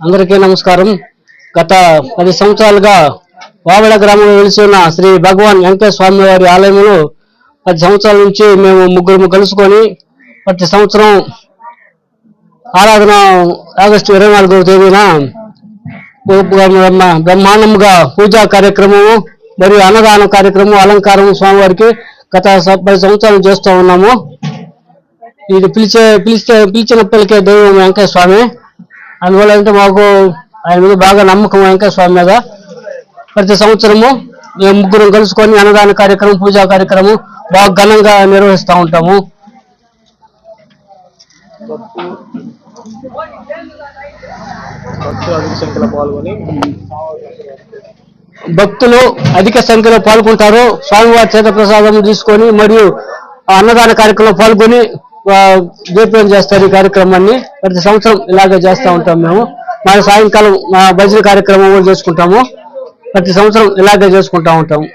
అందరికీ నమస్కారం. గత పది సంవత్సరాలుగా వావిడ గ్రామంలో వెలిసి ఉన్న శ్రీ భగవాన్ వెంకటేశ్వర స్వామి వారి ఆలయంలో పది సంవత్సరాల నుంచి మేము ముగ్గురు కలుసుకొని ప్రతి సంవత్సరం ఆరాధన ఆగస్టు ఇరవై నాలుగవ తేదీన బ్రహ్మ- బ్రహ్మాండంగా పూజా కార్యక్రమము మరియు అన్నదాన కార్యక్రమం అలంకారం స్వామివారికి గత పది సంవత్సరాలు చేస్తూ ఉన్నాము. ఇది పిలిచే పిలిచే పిలిచినప్పటికే దైవం వెంకయ్య స్వామి. అందువల్ల అంటే మాకు ఆయన మీద బాగా నమ్మకం వెంకయ్య స్వామి మీద ప్రతి సంవత్సరము మేము ముగ్గురం కలుసుకొని అన్నదాన కార్యక్రమం పూజా కార్యక్రమం బాగా ఘనంగా నిర్వహిస్తూ ఉంటాము. భక్తులు అధిక సంఖ్యలో పాల్గొంటారు. స్వామివారి చేత ప్రసాదం తీసుకొని మరియు అన్నదాన కార్యక్రమంలో పాల్గొని ఆ, దీపం చేస్తారు ఈ కార్యక్రమాన్ని? ప్రతి సంవత్సరం ఇలాగే చేస్తూ ఉంటాం మేము. మా సాయంకాలం మా భజన కార్యక్రమం కూడా చేసుకుంటాము. ప్రతి సంవత్సరం ఇలాగే చేసుకుంటా ఉంటాము.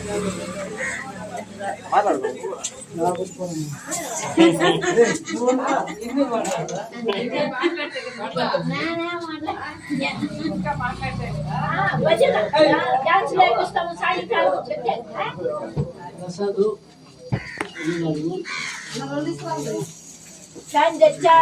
Dance లేకొస్తాము సాయంకాలం చెప్తే చాయ్ తెచ్చా